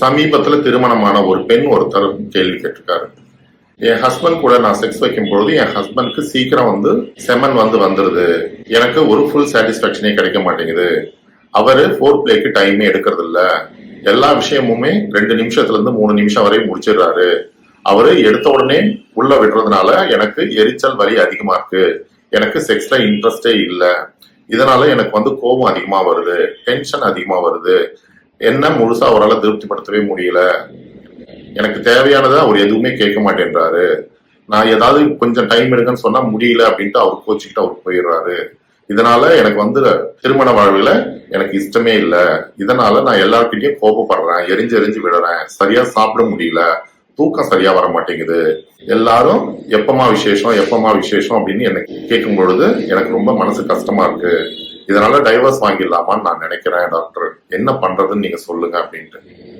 சமீபத்துல திருமணமான ஒரு பெண் ஒருத்தர் கேள்வி கேட்டிருக்காரு. என் ஹஸ்பண்ட் கூட நான் செக்ஸ் வைக்கும் பொழுது என் ஹஸ்பண்ட்க்கு சீக்கிரம் வந்து செமன் வந்து வந்துருது. எனக்கு ஒரு ஃபுல் சாட்டிஸ்பாக்சனே கிடைக்க மாட்டேங்குது. அவரு ஃபோர் பிளேக்கு டைமே எடுக்கிறது இல்ல எல்லா விஷயமுமே ரெண்டு நிமிஷத்துல இருந்து மூணு நிமிஷம் வரையும் முடிச்சிடுறாரு. அவரு எடுத்த உடனே உள்ள விடுறதுனால எனக்கு எரிச்சல் வலி அதிகமா இருக்கு. எனக்கு செக்ஸ்ல இன்ட்ரெஸ்டே இல்லை. இதனால எனக்கு வந்து கோபம் அதிகமா வருது. டென்ஷன் அதிகமா வருது. என்ன முழுசா அவரால் திருப்திப்படுத்தவே முடியல. எனக்கு தேவையானதை அவர் எதுவுமே கேட்க மாட்டேன்றாரு. நான் ஏதாவது கொஞ்சம் டைம் எடுக்கன்னு சொன்னா முடியல அப்படின்ட்டு அவர் கோச்சிக்கிட்டு அவர் போயிடுறாரு. இதனால எனக்கு வந்து திருமண வாழ்வுல எனக்கு இஷ்டமே இல்லை. இதனால நான் எல்லார்கிட்டயும் கோபப்படுறேன் எரிஞ்சு எரிஞ்சு விடுறேன். சரியா சாப்பிட முடியல. தூக்கம் சரியா வர மாட்டேங்குது. எல்லாரும் எப்பமா விசேஷம் எப்பமா விசேஷம் அப்படின்னு எனக்கு கேட்கும் பொழுது எனக்கு ரொம்ப மனசு கஷ்டமா இருக்கு. இதனால டைவர்ஸ் வாங்கிடலாமான்னு நான் நினைக்கிறேன் டாக்டர் என்ன பண்றதுன்னு நீங்க சொல்லுங்க அப்படின்ட்டு.